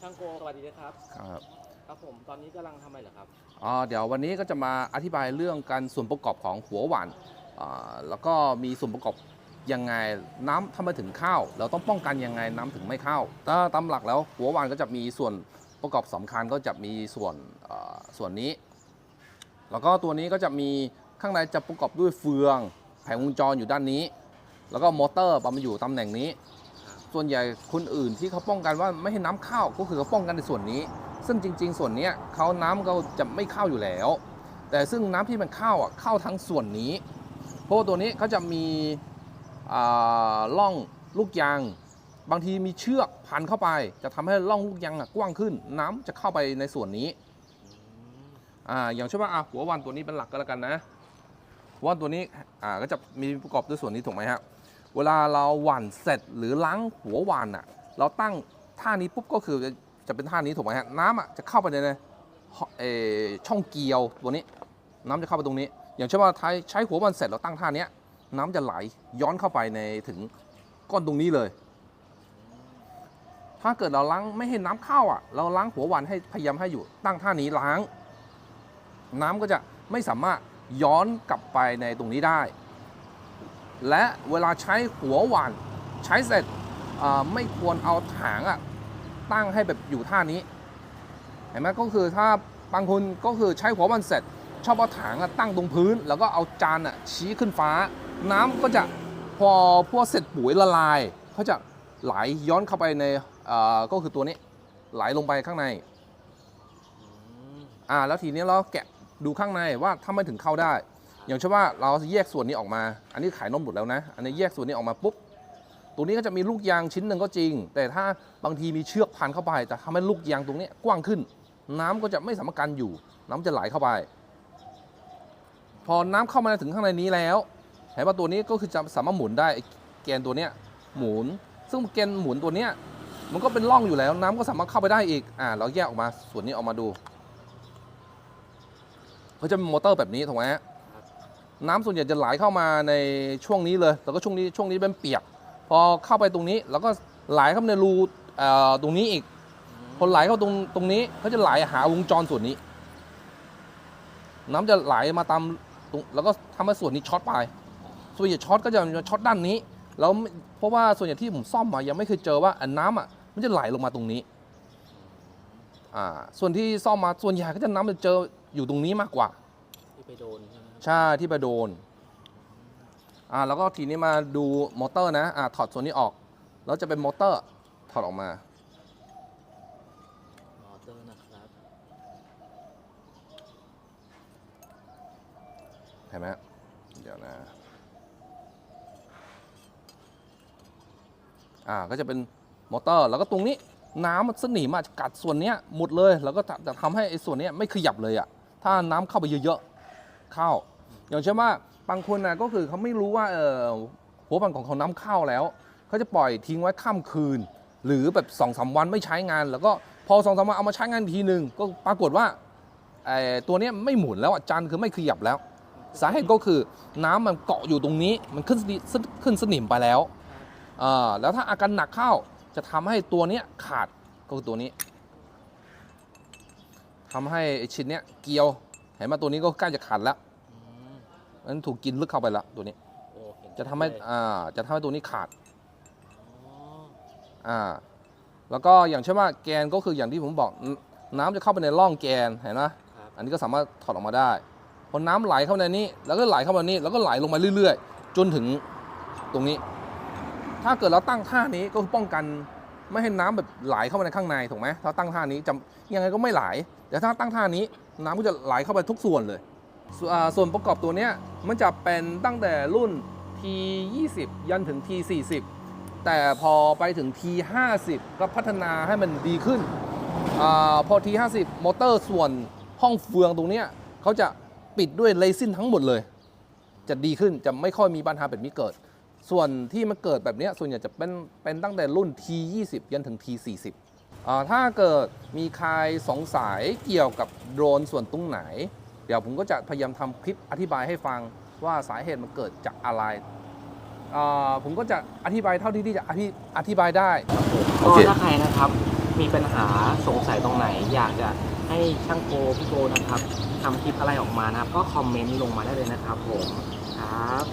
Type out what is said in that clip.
ช่างโกสวัสดีนะครับ ครับครับผมตอนนี้กำลังทำอะไรเหรอครับอ่าเดี๋ยววันนี้ก็จะมาอธิบายเรื่องการส่วนประกอบของหัวหวานอ่าแล้วก็มีส่วนประกอบยังไงน้ำทำไมถึงเข้าเราต้องป้องกันยังไงน้ำถึงไม่เข้าถ้าตามหลักแล้วหัวหวานก็จะมีส่วนประกอบสำคัญก็จะมีส่วนอ่าส่วนนี้ แล้วก็ตัวนี้ก็จะมีข้างในจะประกอบด้วยเฟือง แผงวงจรอยู่ด้านนี้ แล้วก็มอเตอร์ปั๊มอยู่ตำแหน่งนี้ ส่วนใหญ่คนอื่นที่เขาป้องกันว่าไม่ให้น้ำเข้าก็คือเขาป้องกันในส่วนนี้ ซึ่งจริง ๆ ส่วนนี้เขาน้ำก็จะไม่เข้าอยู่แล้ว แต่ซึ่งน้ำที่มันเข้าอะเข้าทั้งส่วนนี้ เพราะตัวนี้เขาจะมีอ่าล่องลูกยาง บางทีมีเชือกพันเข้าไป จะทำให้ล่องลูกยางอะกว้างขึ้น น้ำจะเข้าไปในส่วนนี้อ่าอย่างเช่นว่าอะหัววันตัวนี้เป็นหลักก็แล้วกันนะหัววันตัวนี้อ่าก็จะมีประกอบด้วยส่วนนี้ถูกไหมฮะ เวลาเราหว่านเสร็จหรือล้างหัวหว่านอะ เราตั้งท่านี้ปุ๊บก็คือจะเป็นท่านี้ถูกไหมฮะน้ำอะจะเข้าไปในช่องเกียวตัวนี้ น้ำจะเข้าไปตรงนี้ อย่างเช่นว่าใช้ใช้หัววันเสร็จเราตั้งท่านี้น้ำจะไหลย้อนเข้าไปในถึงก้อนตรงนี้เลย ถ้าเกิดเราล้างไม่ให้น้ำเข้าอะ เราล้างหัววันให้พยายามให้อยู่ตั้งท่านี้ล้าง น้ำก็จะไม่สามารถย้อนกลับไปในตรงนี้ได้ และเวลาใช้หัวหวานใช้เสร็จไม่ควรเอาถังอะตั้งให้แบบอยู่ท่านี้ เห็นไหมก็คือถ้าบางคนก็คือใช้หัววันเสร็จ ชอบเอาถังอะตั้งตรงพื้น แล้วก็เอาจานอะชี้ขึ้นฟ้า น้ำก็จะพอพวกเสร็จปุ๋ยละลายเขาจะไหลย้อนเข้าไปในก็คือตัวนี้ไหลลงไปข้างในอ่าแล้วทีนี้เราแกะดูข้างในว่าถ้าไม่ถึงเข้าได้ อย่างเช่นว่าเราแยกส่วนนี้ออกมา อันนี้ขายนมหมดแล้วนะ อันนี้แยกส่วนนี้ออกมาปุ๊บ ตัวนี้ก็จะมีลูกยางชิ้นหนึ่งก็จริง แต่ถ้าบางทีมีเชือกพันเข้าไปจะทำให้ลูกยางตรงนี้กว้างขึ้น น้ำก็จะไม่สามารถกันอยู่ น้ำจะไหลเข้าไป พอน้ำเข้ามาถึงข้างในนี้แล้วเห็นว่าตัวนี้ก็คือจะสามารถหมุนได้แกนตัวเนี้ยหมุน ซึ่งแกนหมุนตัวเนี้ยมันก็เป็นร่องอยู่แล้ว น้ำก็สามารถเข้าไปได้อีก อ่า เราแยกออกมาส่วนนี้ออกมาดูเขาจะมีมอเตอร์แบบนี้ถูกไหมฮะ น้ำส่วนใหญ่จะไหลเข้ามาในช่วงนี้เลย แล้วก็ช่วงนี้ช่วงนี้เป็นเปียก พอเข้าไปตรงนี้ แล้วก็ไหลเข้าในรูตรงนี้อีกพอไหลเข้าตรงตรงนี้เขาจะไหลหาวงจรส่วนนี้ น้ำจะไหลมาตามตแล้วก็ทำให้ส่วนนี้ช็อตไป ส่วนใหญ่ช็อตก็จะช็อตด้านนี้ แล้วเพราะว่าส่วนใหญ่ที่ผมซ่อมมายังไม่เคยเจอว่าน้ำอะมันจะไหลลงมาตรงนี้ อ่า ส่วนที่ซ่อมมาส่วนใหญ่ก็จะน้ำจะเจออยู่ตรงนี้มากกว่าที่ไปโดนใช่ไหม ใช่ที่ไปโดนอ่าแล้วก็ทีนี้มาดูมอเตอร์นะอ่าถอดส่วนนี้ออกแล้วจะเป็นมอเตอร์ถอดออกมา มอเตอร์นะครับ เห็นไหมเดี๋ยวนะอ่าก็จะเป็นมอเตอร์แล้วก็ตรงนี้น้ำมันสนิมอะกัดส่วนเนี้ยหมดเลย แล้วก็จะจะทำให้ไอ้ส่วนเนี้ยไม่ขยับเลยอะถ้าน้ำเข้าไปเยอะๆเข้า อย่างเช่นว่าบางคนนะก็คือเขาไม่รู้ว่าเออหัวพันของเขาน้ำเข้าแล้วเขาจะปล่อยทิ้งไว้ข้ามคืน หรือแบบสองสามวันไม่ใช้งาน แล้วก็พอสองสามวันเอามาใช้งานทีหนึ่งก็ปรากฏว่าไอ้ตัวนี้ไม่หมุนแล้วอะจานคือไม่ขยับแล้ว สาเหตุก็คือน้ำมันเกาะอยู่ตรงนี้มันขึ้นสนิขึ้นสนิมไปแล้วอแล้วถ้าอาการหนักเข้าจะทำให้ตัวเนี้ขาดก็คือตัวนี้ทำให้ชิ้นเนี้ยเกลียวเห็นไหมตัวนี้ก็ใกล้จะขาดแล้ว อืมมันถูกกินลึกเข้าไปแล้วตัวนี้ โอ้เห็นจะทำให้เลยอ่าจะทำให้ตัวนี้ขาดอ๋ออ่าแล้วก็อย่างเช่นว่าแกนก็คืออย่างที่ผมบอกนน้ำจะเข้าไปในร่องแกนเห็นไหมครับอันนี้ก็สามารถถอดออกมาได้พอน้ำไหลเข้าในนี้ แล้วก็ไหลเข้ามานี้แล้วก็ไหลลงมาเรื่อยๆ จนถึงตรงนี้ ถ้าเกิดเราตั้งท่านี้ก็คือป้องกันไม่ให้น้ำแบบไหลเข้ามาในข้างในถูกไหมถ้าตั้งท่านี้จะยังไงก็ไม่ไหลแต่ถ้าตั้งท่านี้น้ำก็จะไหลเข้าไปทุกส่วนเลย ส่วนประกอบตัวเนี้ยมันจะเป็นตั้งแต่รุ่น T20 ยันถึง T40 แต่พอไปถึง T50 ก็พัฒนาให้มันดีขึ้นอพอ T50 มอเตอร์ส่วนห้องเฟืองตรงเนี้ยเขาจะปิดด้วยเลซินทั้งหมดเลย จะดีขึ้นจะไม่ค่อยมีปัญหาแบบนี้เกิด ส่วนที่มันเกิดแบบนี้ส่วนใหญ่จะเป็นเป็นตั้งแต่รุ่น T20 ยันถึง T40 อ่าถ้าเกิดมีใครสงสัยเกี่ยวกับโดรนส่วนตรงไหน ดี๋ยวผมก็จะพยายามทำคลิปอธิบายให้ฟังว่าสาเหตุมันเกิดจากอะไรอ่าผมก็จะอธิบายเท่าที่ที่จะอธิอธิบายได้ก็ถ้าใครนะครับ มีปัญหาสงสัยตรงไหน อยากจะให้ช่างโกพี่โกนะครับทำคลิปอะไรออกมานะครับ ก็คอมเมนต์ลงมาได้เลยนะครับผมครับ